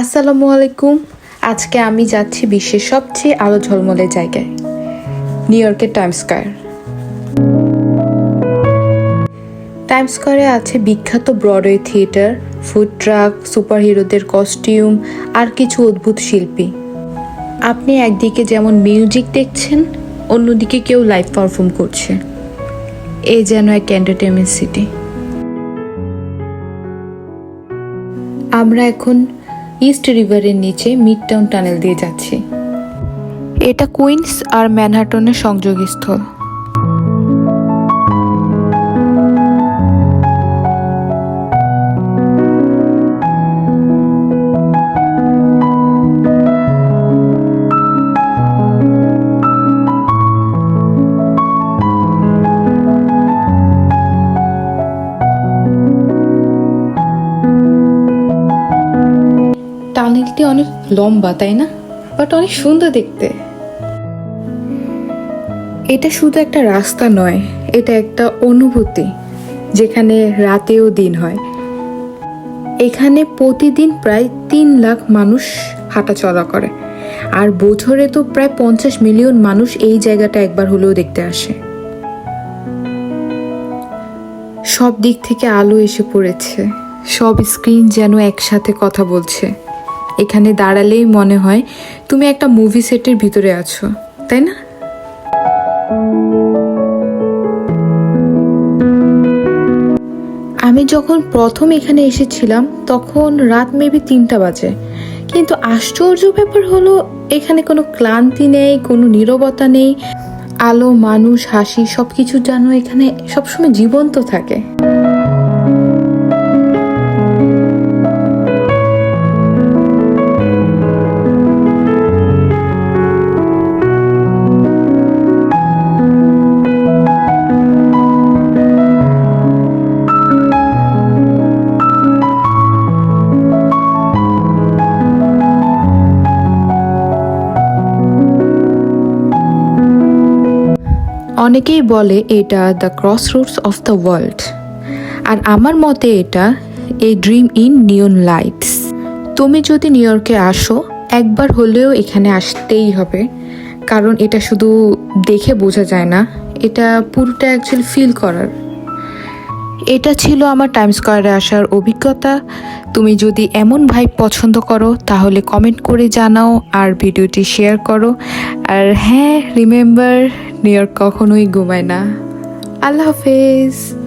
আসসালামু আলাইকুম। আজকে আমি যাচ্ছি বিশ্বের সবচেয়ে আলো ঝলমলে জায়গায়, নিউ ইয়র্কের টাইম স্কোয়ার। টাইম স্কোয়ারে আছে বিখ্যাত ব্রডওয়ে থিয়েটার, ফুড ট্রাক, সুপারহিরোদের কস্টিউম আর কিছু অদ্ভুত শিল্পী। আপনি একদিকে যেমন মিউজিক দেখছেন, অন্যদিকে কেউ লাইভ পারফর্ম করছে। এ যেন এক এন্টারটেনমেন্ট সিটি আমরা এখন ইস্ট রিভারের নিচে মিড টাউন টানেল দিয়ে যাচ্ছি। এটা কুইন্স আর ম্যানহাটনের সংযোগস্থল। টানেলটি অনেক লম্বা, তাই না? বাট অনেক সুন্দর দেখতে। এটা শুধু একটা রাস্তা নয়, এটা একটা অনুভূতি, যেখানে রাতেও দিন হয়। এখানে প্রতিদিন প্রায় তিন লাখ মানুষ হাঁটাচলা করে, আর বছরে তো প্রায় পঞ্চাশ মিলিয়ন মানুষ এই জায়গাটা একবার হলেও দেখতে আসে। সব দিক থেকে আলো এসে পড়েছে, সব স্ক্রিন যেন একসাথে কথা বলছে। এখানে দাঁড়ালেই মনে হয় তুমি একটা মুভি সেটের ভিতরে আছো, তাই না? আমি যখন প্রথম এখানে এসেছিলাম, তখন রাত মেবি তিনটা বাজে। কিন্তু আশ্চর্য ব্যাপার হলো, এখানে কোনো ক্লান্তি নেই, কোনো নীরবতা নেই। আলো, মানুষ, হাসি সব কিছু যেন এখানে সবসময় জীবন্ত থাকে। অনেকেই বলে এটা the crossroads of the world আর আমার মতে এটা a dream in neon lights তুমি যদি নিউ ইয়র্কে আসো, একবার হলেও এখানে আসতেই হবে। কারণ এটা শুধু দেখে বোঝা যায় না, এটা পুরোটা অ্যাকচুয়ালি ফিল করার। এটা ছিল আমার টাইম স্কোয়ারে আসার অভিজ্ঞতা। তুমি যদি এমন ভাইব পছন্দ করো, তাহলে কমেন্ট করে জানাও আর ভিডিওটি শেয়ার করো। আর হ্যাঁ রিমেম্বার নিউ ইয়র্ক কখনোই ঘুমায় না। আল্লাহ হাফেজ।